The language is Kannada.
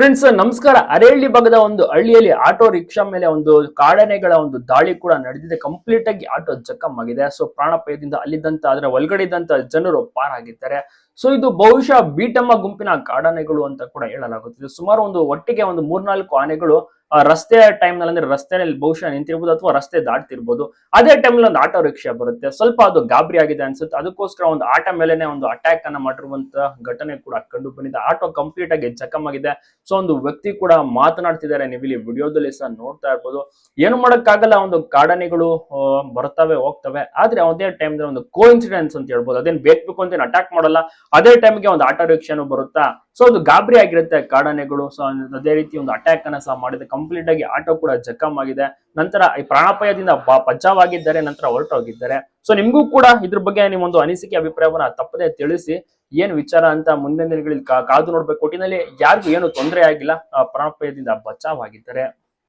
ಫ್ರೆಂಡ್ಸ್ ನಮಸ್ಕಾರ. ಅರೇಳ್ಳಿ ಭಾಗದ ಒಂದು ಹಳ್ಳಿಯಲ್ಲಿ ಆಟೋ ರಿಕ್ಷಾ ಮೇಲೆ ಒಂದು ಕಾಡನೆಗಳ ಒಂದು ದಾಳಿ ಕೂಡ ನಡೆದಿದೆ. ಕಂಪ್ಲೀಟ್ ಆಗಿ ಆಟೋ ಜಖಮ್ ಆಗಿದೆ. ಸೊ ಪ್ರಾಣಪಯದಿಂದ ಅಲ್ಲಿದ್ದಂತ ಅದರ ಒಳಗಡೆ ಇದ್ದಂತ ಜನರು ಪಾರಾಗಿದ್ದಾರೆ ಸೊ ಇದು ಬಹುಶಃ ಬೀಟಮ್ಮ ಗುಂಪಿನ ಕಾಡಾನೆಗಳು ಅಂತ ಕೂಡ ಹೇಳಲಾಗುತ್ತಿದೆ. ಸುಮಾರು ಒಂದು ಒಟ್ಟಿಗೆ ಒಂದು ಮೂರ್ನಾಲ್ಕು ಆನೆಗಳು ರಸ್ತೆ ಟೈಮ್ನಲ್ಲಿ ಅಂದ್ರೆ ರಸ್ತೆಯಲ್ಲಿ ಬಹುಶಃ ನಿಂತಿರ್ಬೋದು ಅಥವಾ ರಸ್ತೆ ದಾಟ್ತಿರ್ಬೋದು. ಅದೇ ಟೈಮ್ ಒಂದು ಆಟೋ ರಿಕ್ಷಾ ಬರುತ್ತೆ. ಸ್ವಲ್ಪ ಅದು ಗಾಬರಿ ಆಗಿದೆ ಅನ್ಸುತ್ತೆ. ಅದಕ್ಕೋಸ್ಕರ ಒಂದು ಆಟೋ ಮೇಲೆನೆ ಒಂದು ಅಟ್ಯಾಕ್ ಅನ್ನ ಮಾಡಿರುವಂತಹ ಘಟನೆ ಕೂಡ ಕಂಡು ಬಂದಿದೆ. ಆಟೋ ಕಂಪ್ಲೀಟ್ ಆಗಿ ಜಖಮ್ ಆಗಿದೆ. ಸೊ ಒಂದು ವ್ಯಕ್ತಿ ಕೂಡ ಮಾತನಾಡ್ತಿದ್ದಾರೆ. ನೀವು ವಿಡಿಯೋದಲ್ಲಿ ಸಹ ನೋಡ್ತಾ ಇರ್ಬೋದು. ಏನು ಮಾಡೋಕ್ಕಾಗಲ್ಲ. ಒಂದು ಕಾಡಾನೆಗಳು ಬರ್ತವೆ ಹೋಗ್ತವೆ. ಆದ್ರೆ ಅದೇ ಟೈಮ್ ಒಂದು ಕೋ ಇನ್ಸಿಡೆನ್ಸ್ ಅಂತ ಹೇಳ್ಬೋದು. ಅದೇನ್ ಬೇಕು ಅಂತ ಅಟ್ಯಾಕ್ ಮಾಡಲ್ಲ. ಅದೇ ಟೈಮ್ಗೆ ಒಂದು ಆಟೋ ರಿಕ್ಷಾನು ಬರುತ್ತಾ? ಸೊ ಅದು ಗಾಬರಿ ಆಗಿರುತ್ತೆ ಕಾಡಾನೆಗಳು. ಸೊ ಅದೇ ರೀತಿ ಒಂದು ಅಟ್ಯಾಕ್ ಅನ್ನ ಸಹ ಮಾಡಿದೆ. ಕಂಪ್ಲೀಟ್ ಆಗಿ ಆಟೋ ಕೂಡ ಜಖಮ್ ಆಗಿದೆ. ನಂತರ ಈ ಪ್ರಾಣಾಪಾಯದಿಂದ ಬಚಾವಾಗಿದ್ದಾರೆ ನಂತರ ಹೊರಟೋಗಿದ್ದಾರೆ. ಸೊ ನಿಮ್ಗೂ ಕೂಡ ಇದ್ರ ಬಗ್ಗೆ ನಿಮ್ಮೊಂದು ಅನಿಸಿಕೆ, ಅಭಿಪ್ರಾಯವನ್ನ ತಪ್ಪದೆ ತಿಳಿಸಿ. ಏನ್ ವಿಚಾರ ಅಂತ ಮುಂದಿನ ದಿನಗಳಲ್ಲಿ ಕಾದು ನೋಡ್ಬೇಕು. ಒಟ್ಟಿನಲ್ಲಿ ಯಾರಿಗೂ ಏನು ತೊಂದರೆ ಆಗಿಲ್ಲ. ಪ್ರಾಣಾಪಾಯದಿಂದ ಬಚಾವಾಗಿದ್ದಾರೆ